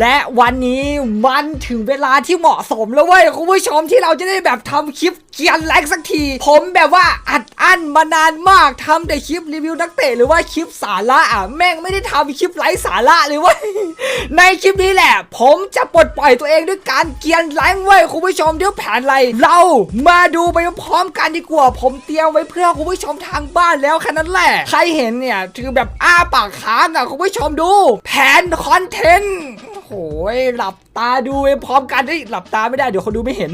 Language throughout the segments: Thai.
และวันนี้มันถึงเวลาที่เหมาะสมแล้วเว้ยคุณผู้ชมที่เราจะได้แบบทำคลิปเกียร์แรงสักที ผมแบบว่าอัดอั้นมานานมากทำแต่คลิปรีวิวนักเตะหรือว่าคลิปสาระอะแม่งไม่ได้ทำคลิปไร้สาระเลยเว้ยในคลิปนี้แหละ ผมจะปลดปล่อยตัวเองด้วยการเกียร์แรงเว้ยคุณผู้ชมเดี๋ยวแผนอะไร เรามาดูไปพร้อมกันดีกว่า ผมเตรียมไว้เพื่อคุณผู้ชมทางบ้านแล้วแค่นั้นแหละใครเห็นเนี่ยถือแบบอ้าปากค้างอะคุณผู้ชมดู แผนคอนเทนต์ หหลับตาดูไปพร้อมกันเฮ้ยหลับตาไม่ได้เดี๋ยวคนดูไม่เห็น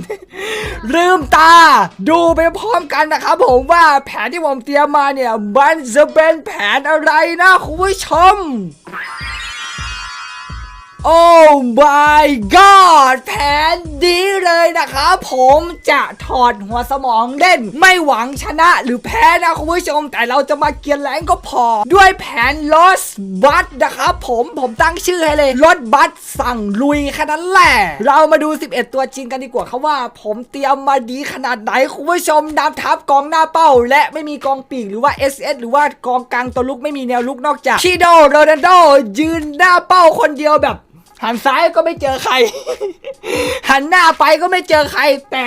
ลืมตาดูไปพร้อมกันนะครับผมว่าแผนที่ผมเตรียมมาเนี่ยมันจะเป็นแผนอะไรนะคุณผู้ชม โอ้ my god แผนดีเลยนะครับผมจะถอดหัวสมองเล่น ไม่หวังชนะหรือแพ้นะคุณผู้ชม แต่เราจะมาเกียร์แรงก็พอ ด้วยแผน Lost Bus นะครับผมผมตั้งชื่อให้เลย Lost Bus สั่งลุยแค่นั้นแหละ เรามาดู 11 ตัวจริงกันดีกว่าครับว่า ผมเตรียมมาดีขนาดไหนคุณผู้ชมนำทัพกองหน้าเป้า และไม่มีกองปีกหรือว่า SS หรือว่ากองกลางตัวลุกไม่มีแนวลุกนอกจากชิโดโรนัลโดยืนหน้าเป้าคนเดียวแบบ หันซ้ายก็ไม่เจอใคร หันหน้าไปก็ไม่เจอใคร แต่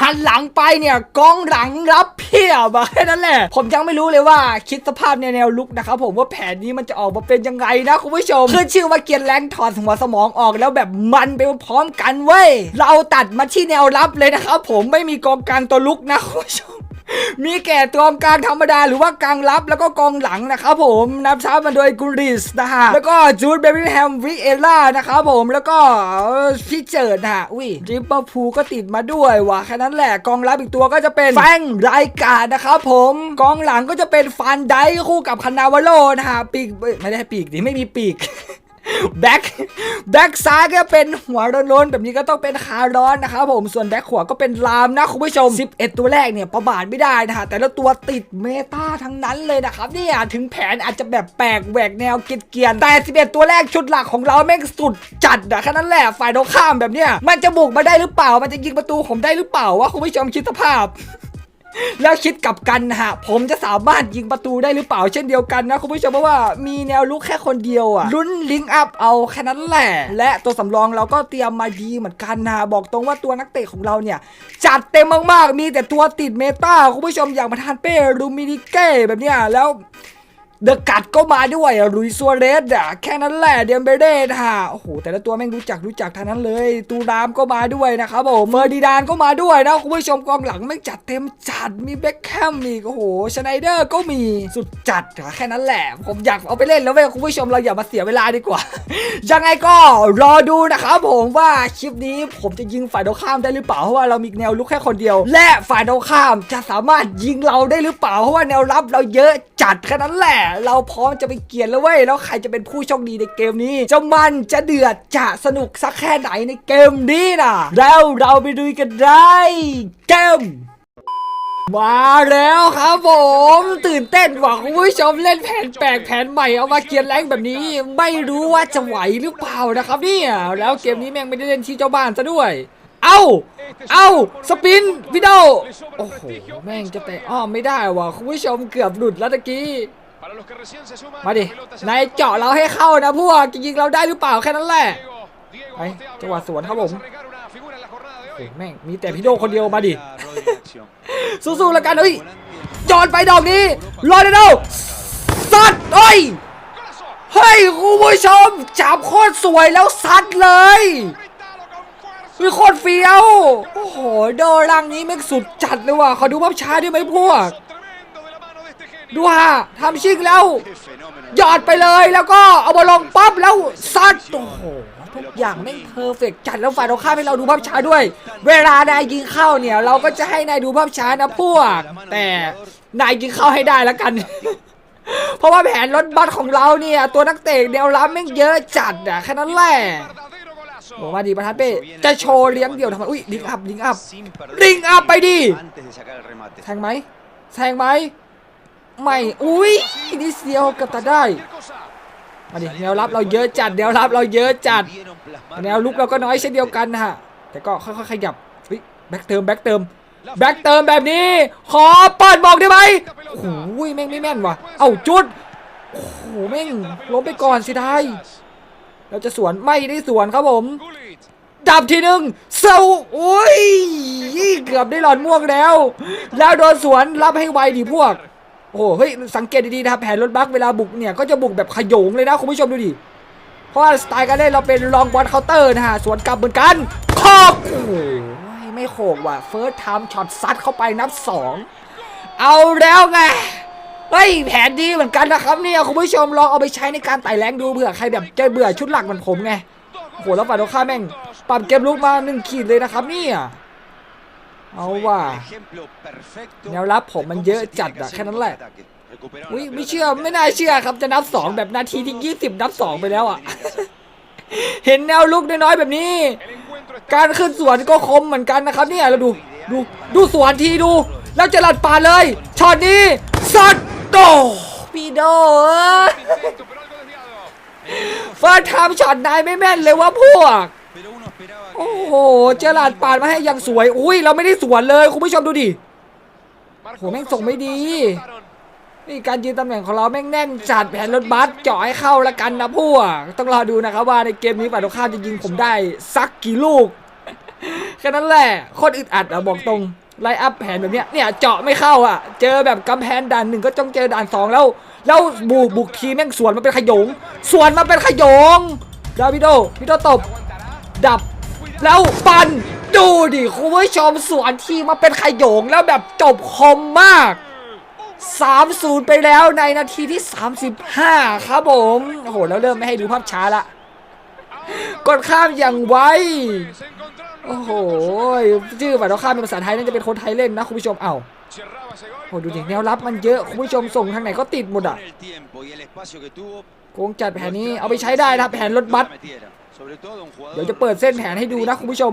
หันหลังไปเนี่ยกองหลังรับเพียบแค่นั้นแหละ ผมยังไม่รู้เลยว่าคิดสภาพในแนวลุกนะครับผมว่าแผนนี้มันจะออกมาเป็นยังไงนะคุณผู้ชมคือชื่อว่าเกียร์แรงถอดหัวสมองออกแล้วแบบมันไปพร้อมกันเว้ย เราตัดมาที่แนวรับเลยนะครับผมไม่มีกองกลางตัวลุกนะคุณผู้ชม มีแก่ตัวกลางธรรมดาหรือว่ากลางรับแล้วก็กองหลังนะครับผมนับช้ามาโดยกุริสนะฮะแล้วก็จูดเบบิแฮมวิเอล่านะครับผมแล้วก็พี่เจิดฮะอุ้ยริปเปอร์พูก็ติดมาด้วยว่ะแค่นั้นแหละกองรับอีกตัวก็จะเป็นแฟงไรการนะครับผมกองหลังก็จะเป็นฟันไดคู่กับคานาวาโลนะฮะปีกไม่ได้ปีกดิไม่มีปีก แบ็คแบ็คซ้ายก็เป็นหัวโล้นๆแบบนี้ก็ต้องเป็นคาร์ร้อนนะครับผมส่วนแบ็คขวาก็เป็นลามนะคุณผู้ชม 11 ตัวแรกเนี่ยประบาทไม่ได้นะฮะแต่ละตัวติดเมตาทั้งนั้นเลยนะครับเนี่ยถึงแผนอาจจะแบบแปลกแหวกแนวเกียนแต่ 11 ตัวแรกชุดหลักของเราแม่งสุดจัดอะแค่นั้นแหละฝ่ายตรงข้ามแบบเนี้ยมันจะบุกมาได้หรือเปล่า มันจะยิงประตูผมได้หรือเปล่าวะคุณผู้ชมคิดสภาพ แล้วคิดกับกันนะฮะ ผมจะสามารถยิงประตูได้หรือเปล่าเช่นเดียวกันนะ คุณผู้ชมเพราะว่ามีแนวลุกแค่คนเดียวอะลุ้นลิงก์อัพเอาแค่นั้นแหละ และตัวสำรองเราก็เตรียมมาดีเหมือนกันนะบอกตรงว่าตัวนักเตะของเราเนี่ย จัดเต็มมากๆ มีแต่ตัวติดเมตาคุณผู้ชมอย่างประธานเป้รูมินิเก้แบบเนี้ยแล้ว เดอะกัดก็มาด้วยอะลุยซัวเรสอะแค่นั้นแหละเดียมเบเด้นะฮะโอ้โหแต่ละตัวแม่งรู้จักรู้จักทั้งนั้นเลย ตูรามก็มาด้วยนะครับผมเฟอร์ดินานก็มาด้วยนะคุณผู้ชมกองหลังแม่งจัดเต็มจัดมีเบ็คแคมอีกโอ้โหชไนเดอร์ก็มีสุดจัดอะแค่นั้นแหละ ผมอยากเอาไปเล่นแล้วเว้ยคุณผู้ชมเราอย่ามาเสียเวลาดีกว่า ยังไงก็รอดูนะครับผมว่าคลิปนี้ผมจะยิงฝ่ายตรงข้ามได้หรือเปล่าเพราะว่าเรามีแนวลุกแค่คนเดียว และฝ่ายตรงข้ามจะสามารถยิงเราได้หรือเปล่าเพราะว่าแนวรับเราเยอะจัดแค่นั้นแหละเราพร้อมจะไปเกียนแล้วเว้ยแล้วใครจะเป็นผู้โชคดีในเกมนี้จะมันจะเดือดจะสนุกสักแค่ไหนในเกมนี้นะแล้วเราไปดูกันได้เกมมาแล้วครับผม ตื่นเต้นว่ะคุณผู้ชมเล่นแผนแปลกแผนใหม่เอามาเกียนแรงแบบนี้ ไม่รู้ว่าจะไหวหรือเปล่านะครับเนี่ยแล้วเกมนี้แม่งไม่ได้เล่นที่เจ้าบ้านซะด้วย เอ้า เอ้า สปินพี่โดโอ้โห แม่งจะแต่อ้อมไม่ได้ว่ะคุณผู้ชมเกือบหลุดแล้วตะกี้ มาดินายเจาะเราให้เข้านะพวกจะยิงเราได้หรือเปล่าแค่นั้นแหละไปจังหวะสวนครับผมโอ้โหแม่งมีแต่พี่โดคนเดียวมาดิสู้ๆแล้วกันเฮ้ยจอนไปดอกนี้รอเดโดซัดเฮ้ยเฮ้ยคุณผู้ชมจับโคตรสวยแล้วซัดเลยมีโคตรเฟี้ยวโอ้โหโดรังนี้แม่งสุดจัดเลยว่ะขอดูภาพช้าได้ไหมพวก ดูฮะทำชิงแล้ว หยอดไปเลยแล้วก็เอาบอลลงปั๊บแล้วซัดโอ้โหทุกอย่างแม่งเพอร์เฟกจัดแล้วฝ่ายตรงข้ามให้เราดูภาพช้าด้วย เวลานายยิงเข้าเนี่ย เราก็จะให้นายดูภาพช้านะพวก แต่นายยิงเข้าให้ได้แล้วกัน เพราะว่าแผนรถบัสของเราเนี่ย ตัวนักเตะแนวรับแม่งเยอะจัดอะแค่นั้นแหละโอ้มาดีประธานเป้จะโชว์เลี้ยงเดี่ยวทำไมอุ้ยลิงอัพลิงอัพลิงอัพไปดิแทงไหมแทงไหม ไม่อุ้ยนิดเดียวเกับตัดได้มาดิแนวรับเราเยอะจัดแนวรับเราเยอะจัด แนวลุกเราก็น้อยเช่นเดียวกันฮะแต่ก็ค่อยๆขยับแบ็กเติมแบ็กเติมแบ็กเติมแบบนี้ ขอเปิดบอกได้ไหมโอ้โหแม่งไม่แม่นว่ะ เอ้าจุดโอ้โหแม่งล้มไปก่อนสิได้เราจะสวนไม่ได้สวนครับผมดับทีหนึ่งเซาอุ้ยเกือบได้หลอดม่วงแล้ว แล้วโดนสวนรับให้ไวดิพวก โอ้โหเฮ้ยสังเกตดีๆนะครับแผนรถบัสเวลาบุกเนี่ยก็จะบุกแบบขยงเลยนะคุณผู้ชมดูดิเพราะว่าสไตล์การเล่นเราเป็นลองบอลเคาน์เตอร์นะฮะสวนกลับเหมือนกันขอบโอ้โหไม่โขกว่ะเฟิร์สไทม์ช็อตซัดเข้าไปนับสองเอาแล้วไงเฮ้ยแผนดีเหมือนกันนะครับเนี่ยคุณผู้ชมลองเอาไปใช้ในการไต่แรงดูเผื่อใครแบบใจเบื่อชุดหลักเหมือนผมไงโอ้โหแล้วฝ่ายตรงข้ามแม่งปรับเกมลุกมาหนึ่งขีดเลยนะครับเนี่ย เอาว่ะ Ejemplo perfecto แนวรับผมมันเยอะจัดอะแค่นั้นแหละอุ้ยไม่เชื่อไม่น่าเชื่อครับจะนับสองแบบนาทีที่ 20 นับสองไปแล้วอะ เห็นแนวลุกน้อยๆแบบนี้ El encuentro está การขึ้นสวนก็คมเหมือนกันนะครับเนี่ยเราดูดูดูสวนทีดู แล้วจะหลัดป่าเลยช็อตนี้สัตว์โตพี่โดเอ้ย intento, pero algo desviado. เฟิร์สไทม์ช็อตนายไม่แม่นเลยว่าพวก Pero uno esperaba โอ้โห เจอหลาดปาดมาให้อย่างสวย อุ้ย เราไม่ได้สวนเลย คุณผู้ชมดูดิ Marcó Joder, José son muy Lucas, di. se anotaron. นี่การยืนตำแหน่งของเราแม่งแน่นจัดแผนรถบัสเจาะให้เข้าละกันนะพวก ต้องรอดูนะครับว่าในเกมนี้ฝ่ายตรงข้ามจะยิงผมได้สักกี่ลูก แค่นั้นแหละโคตรอึดอัดอะบอกตรงไลน์อัพแผนแบบเนี้ยเนี่ยเจาะไม่เข้าอะ เจอแบบกำแพงด่านหนึ่งก็ต้องเจอด่านสองแล้ว แล้วบุกบุกทีแม่งสวนมาเป็นขโยง สวนมาเป็นขโยงดาวิโดวิโดตบ Aguantará. ดับ แล้วปันดูดิคุณผู้ชมสวนทีมาเป็นขโยงแล้วแบบจบคมมาก 3-0 ไปแล้วในนาทีที่ 35 ครับผมโอ้โหแล้วเริ่มไม่ให้ดูภาพช้าละกดข้ามอย่างไว Se encontraron โอ้โหชื่อฝ่ายตรงข้ามเป็นภาษาไทยน่าจะเป็นคนไทยเล่นนะคุณผู้ชมเอ้า Cerraba ese gol. โอ้โหดูดิแนวรับมันเยอะคุณผู้ชมส่งทางไหนก็ติดหมดอะ Con el tiempo y el espacio que tuvo, โกงจัดแผนนี้เอาไปใช้ได้นะครับแผนรถบัส lo metiera. Sobre todo un jugador เดี๋ยวจะเปิดเส้นแผนให้ดูนะคุณผู้ชม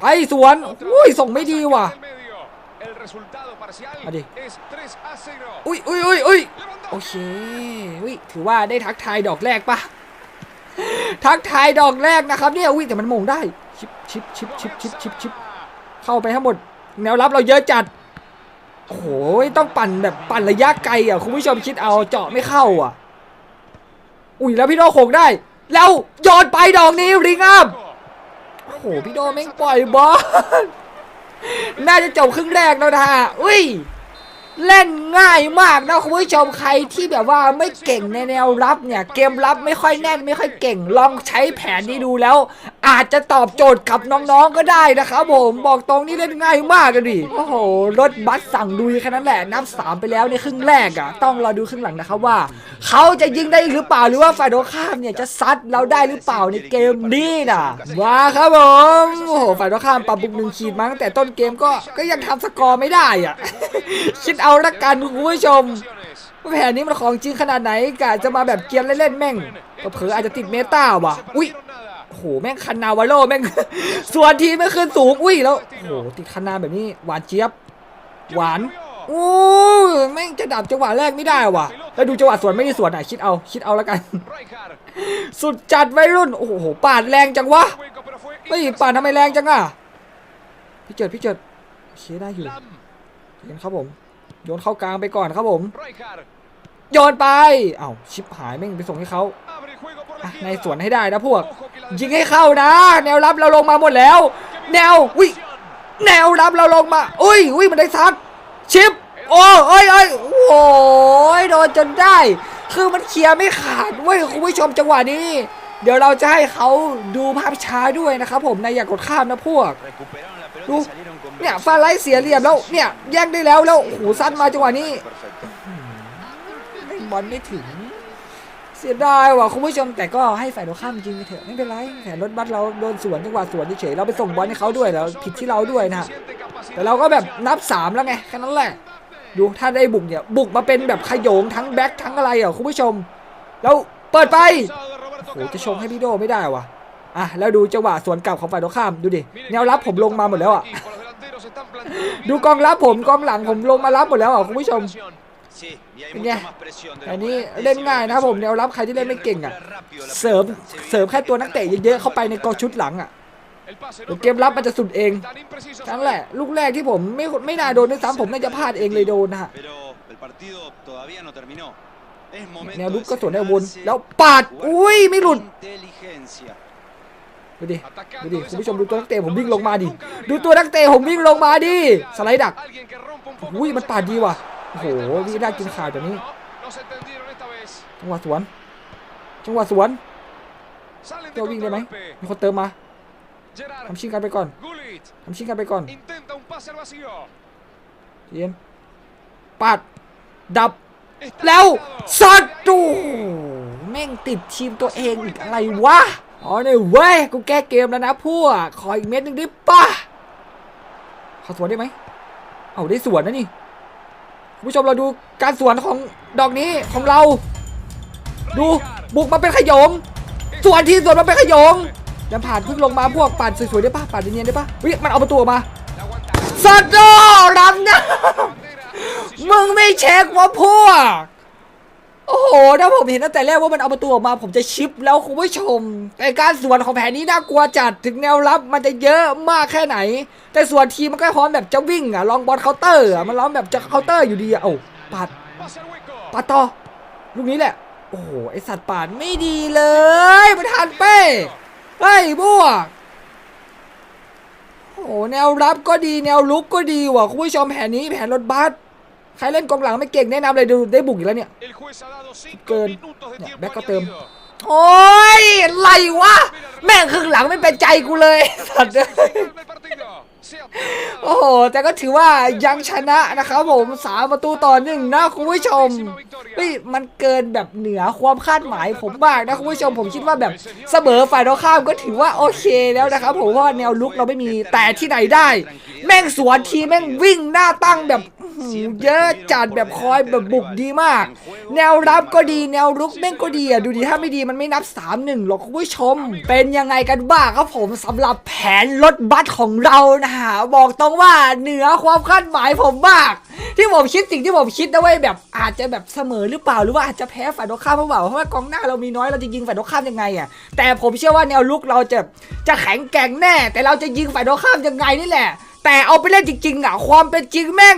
ไปสวนอุ้ยส่งไม่ดีว่ะ Del medio. El resultado parcial Adi. es 3 a 0. อุ้ยอุ้ยอุ้ยอุ้ย Lewandowski. โอเคอุ้ยถือว่าได้ทักทายดอกแรกปะทักทายดอกแรกนะครับเนี่ยอุ้ยแต่มันมงได้ชิปชิปชิปชิปชิปชิปชิปเข้าไปทั้งหมด แนวรับเราเยอะจัดโอ้โหต้องปั่นแบบปั่นระยะไกลอะคุณผู้ชมคิดเอาเจาะไม่เข้าอะ อุ้ยแล้วพี่โดโขกได้ แล้วโยนไปดอกนี้ริงอัพโอ้โหพี่โดแม่งปล่อยบอลน่าจะจบครึ่งแรกแล้วนะฮะอุ้ยเล่นง่ายมากนะคุณผู้ชมใครที่แบบว่าไม่เก่งในแนวรับเนี่ย เกมรับไม่ค่อยแน่นไม่ค่อยเก่ง ลองใช้แผนนี้ดูแล้ว อาจจะตอบโจทย์กับน้องๆก็ได้นะครับผมบอกตรงนี้เล่นง่ายมากเลยดิโอ้โหรถบัสสั่งดุยแค่นั้นแหละนับสามไปแล้วในครึ่งแรกอะต้องรอดูครึ่งหลังนะครับว่า เขาจะยิงได้หรือเปล่าหรือว่าฝ่ายตรงข้ามเนี่ยจะซัดเราได้หรือเปล่าในเกมนี้นะมาครับผมโอ้โหฝ่ายตรงข้ามปรับบุกหนึ่งขีดมาตั้งแต่ต้นเกมก็ก็ยังทำสกอร์ไม่ได้อะคิดเอาละกันคุณผู้ชมแผนนี้มันของจริงขนาดไหนกะจะมาแบบเกียร์เล่นๆแม่งเผลออาจจะติดเมตาว่ะ อุ้ย โอ้โหแม่งคันนาวาโลแม่ง ส่วนทีไม่ขึ้นสูงอุ้ยแล้วโอ้โหติดคันนาแบบนี้หวานเจี๊ยบ หวานโอ้แม่งจะดับจังหวะแรกไม่ได้ว่ะ แล้วดูจังหวะสวนไม่ได้สวนอะคิดเอาคิดเอาแล้วกัน สุดจัดวัยรุ่น โอ้โหปาดแรงจังวะ Hueco, pero fue เฮ้ยปาดทำไมแรงจังอะพี่เจิดพี่เจิดโอเคได้อยู่เห็นครับผม โยนเข้ากลางไปก่อนครับผม โยนไป เอ้าชิปหายแม่งไปส่งให้เขา อะในสวนให้ได้นะพวก ยิงให้เข้านะ แนวรับเราลงมาหมดแล้ว แนวอุ้ยแนวรับเราลงมา อุ้ยอุ้ยมันได้ซัดชิป โอ้เอ้ยเอ้ยโอ้ยโดนจนได้ คือมันเคลียร์ไม่ขาดเว้ยคุณผู้ชมจังหวะนี้ เดี๋ยวเราจะให้เขาดูภาพช้าด้วยนะครับผมนายอย่ากดข้ามนะพวก Recuperaron la pelota Tú. y salieron con เนี่ยฟาไลเสียเหลี่ยมแล้วเนี่ยแย่งได้แล้วแล้วโอ้โหซัดมาจังหวะนี้บอลไม่ถึง เสียดายว่ะคุณผู้ชมแต่ก็ให้ฝ่ายตรงข้ามจริงไปเถอะไม่เป็นไรแผนรถบัสเราโดนสวนจังหวะสวนเฉยเราไปส่งบอลให้เขาด้วยแล้วผิดที่เราด้วยนะแต่เราก็แบบนับสามแล้วไงแค่นั้นแหละดูถ้าได้บุกเนี่ยบุกมาเป็นแบบขโยงทั้งแบ็คทั้งอะไรอะคุณผู้ชม แล้วเปิดไปโอ้จะชงให้พี่โดไม่ได้ว่ะอะแล้วดูจังหวะสวนกลับของฝ่ายตรงข้ามดูดิแนวรับผมลงมาหมดแล้วอะดูกองรับผมกองหลังผมลงมารับหมดแล้วอะคุณผู้ชม เป็นไง mucha más presión de lo อันนี้ volante, เล่น si ง่าย lo นะผม resuelve. แนวรับใครที่เล่นไม่เก่งอะ Recupera rápido la เสริม pelota. Se เสริม ve แค่ตัวนักเตะเยอะๆเข้าไปในกองชุดหลังอะ El pase, เดี๋ยว no, เกมรับมันจะสุดเอง tan impreciso นั่นแหละ ลูกแรกที่ผมไม่ไม่น่าโดนด้วยซ้ำผมน่าจะพลาดเองเลยโดนนะฮะ Pero el partido todavía no terminó. แนวลุกก็สวนได้วนแล้วปาด อุ้ยไม่หลุดดูดิดูดิคุณผู้ชมดูตัวนักเตะผมวิ่งลงมาดิ ดูตัวนักเตะผมวิ่งลงมาดิ สไลด์ดัก Alguien que rompa un poco อุ้ย con มัน los ปาดดีว่ะ espacios. โอ้โหวิ่งได้กินขาดแบบนี้ No, no se entendieron esta vez. จังหวะสวนจังหวะสวน Salen de เจ้าวิ่งได้ไหม contragolpe. มีคนเติมมา Gerard, ทำชิงกันไปก่อน Gullit, ทำชิงกันไปก่อน intenta un pase al vacío. เย็นปาดดับ Está แล้ว liquidado. สัตว์ดูแม่งติดทีมตัวเองอีกอะไรวะ อ๋อเนี่ยเว้ย กูแก้เกมแล้วนะพวก ขออีกเม็ดหนึ่งได้ป่ะขอสวนได้ไหม เอาได้สวนนะนี่คุณ ผู้ชมเราดูการสวนของดอกนี้ของเรา ดูบุกมาเป็นขยงสวนที่สวนมาเป็นขยงยังผ่านพุ่งลงมาพวกปาดสวยๆได้ป่ะปาดเนียนๆได้ป่ะเฮ้ยมันเอาประตูมาสัตว์โดรำนะ Bandera, มึงไม่เช็คว่าพวก โอ้โห ถ้าผมเห็นตั้งแต่แรกว่ามันเอาประตูออกมา ผมจะชิปแล้วคุณผู้ชมแต่การสวนของแผนนี้น่ากลัวจัดถึงแนวรับมันจะเยอะมากแค่ไหน แต่ส่วนทีมมันก็พร้อมแบบจะวิ่งอะ ลองบอลเคาน์เตอร์อะ มันร้องแบบจะเคาน์เตอร์อยู่ดีอะเอ้ปาดปาดต่อ ลูกนี้แหละ โอ้โห ไอสัตว์ปาดไม่ดีเลยประธานเป้เฮ้ยบวกโอ้แนวรับก็ดีแนวลุกก็ดีว่ะคุณผู้ชมแผนนี้แผนรถบัส ใครเล่นกองหลังไม่เก่งแนะนำเลยดูได้บุกอีกแล้วเนี่ย El juez ha dado cinco Ken. minutos de Ya, tiempo ve que te- añadido. โอ้ยอะไรวะ แม่งครึ่งหลังไม่เป็นใจกูเลยสัตว์ โอ้โห แต่ก็ถือว่ายังชนะนะครับผมสามประตูต่อหนึ่งนะคุณผู้ชมเฮ้ยมันเกินแบบเหนือความคาดหมายผมมากนะคุณผู้ชมผมคิดว่าแบบเสมอฝ่ายตรงข้ามก็ถือว่าโอเคแล้วนะครับผมเพราะว่าแนวลุกเราไม่มีแต่ที่ไหนได้ แม่งสวนทีแม่งวิ่งหน้าตั้งแบบเยอะจัดแบบคอยแบบบุกดีมาก แนวรับก็ดีแนวรุกแม่งก็ดีอะดูดิถ้าไม่ดีมันไม่นับ 3-1หรอกคุณผู้ชม เป็นยังไงกันบ้างครับผมสำหรับแผนรถบัสของเรานะฮะบอกตรงว่าเหนือความคาดหมายผมมาก ที่ผมคิดสิ่งที่ผมคิดนะเว้ยแบบอาจจะแบบเสมอหรือเปล่าหรือว่าอาจจะแพ้ฝ่ายตรงข้ามหรือเปล่าเพราะว่ากองหน้าเรามีน้อยเราจะยิงฝ่ายตรงข้ามยังไงอะแต่ผมเชื่อว่าแนวลุกเราจะจะแข็งแกร่งแน่ แต่เราจะยิงฝ่ายตรงข้ามยังไงนี่แหละ แต่เอาไปเล่นจริงๆอะความเป็นจริงแม่ง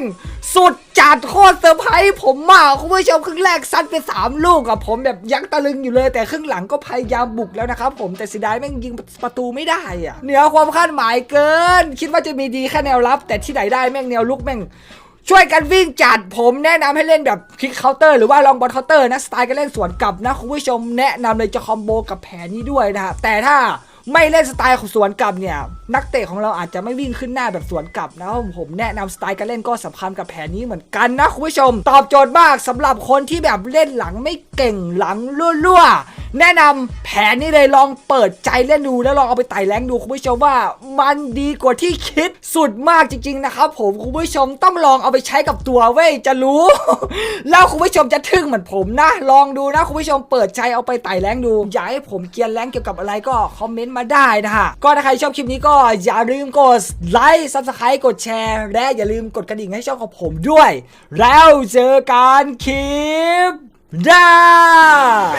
สุดจัดโคตรเซอร์ไพรส์ผมมากคุณผู้ชมครึ่งแรกซัดไปสามลูกอะผมแบบยังตะลึงอยู่เลย แต่ครึ่งหลังก็พยายามบุกแล้วนะครับผมแต่เสียดายแม่งยิงประตูไม่ได้อะเหนือความคาดหมายเกิน คิดว่าจะมีดีแค่แนวรับ แต่ที่ไหนได้แม่งแนวลุกแม่งช่วยกันวิ่งจัดผมแนะนำให้เล่นแบบคลิกเคาน์เตอร์หรือว่าลองบอลเคาน์เตอร์นะสไตล์การเล่นสวนกลับนะคุณผู้ชมแนะนำเลยจะคอมโบกับแผนนี้ด้วยนะครับแต่ถ้า ไม่เล่นสไตล์ของสวนกลับเนี่ย นักเตะของเราอาจจะไม่วิ่งขึ้นหน้าแบบสวนกลับนะครับผมแนะนำสไตล์การเล่นก็สำคัญกับแผนนี้เหมือนกันนะคุณผู้ชม ตอบโจทย์มากสำหรับคนที่แบบเล่นหลังไม่เก่งหลังรั่วๆแนะนำแผนนี้เลยลองเปิดใจเล่นดูแล้วลองเอาไปไต่แรงดูคุณผู้ชมว่ามันดีกว่าที่คิดสุดมากจริง ๆ นะครับผมคุณผู้ชมต้องลองเอาไปใช้กับตัวเว้ยจะรู้ แล้วคุณผู้ชมจะทึ่งเหมือนผมนะ ลองดูนะคุณผู้ชมเปิดใจเอาไปไต่แรงดู อยากให้ผมเกียร์แรงเกี่ยวกับอะไรก็คอมเมนต์มาได้นะฮะก็ถ้าใครชอบคลิปนี้ก็อย่าลืมกดไลค์ซับสไครต์กดแชร์และอย่าลืมกดกระดิ่งให้ช่องของผมด้วย แล้วเจอกันคลิป Da!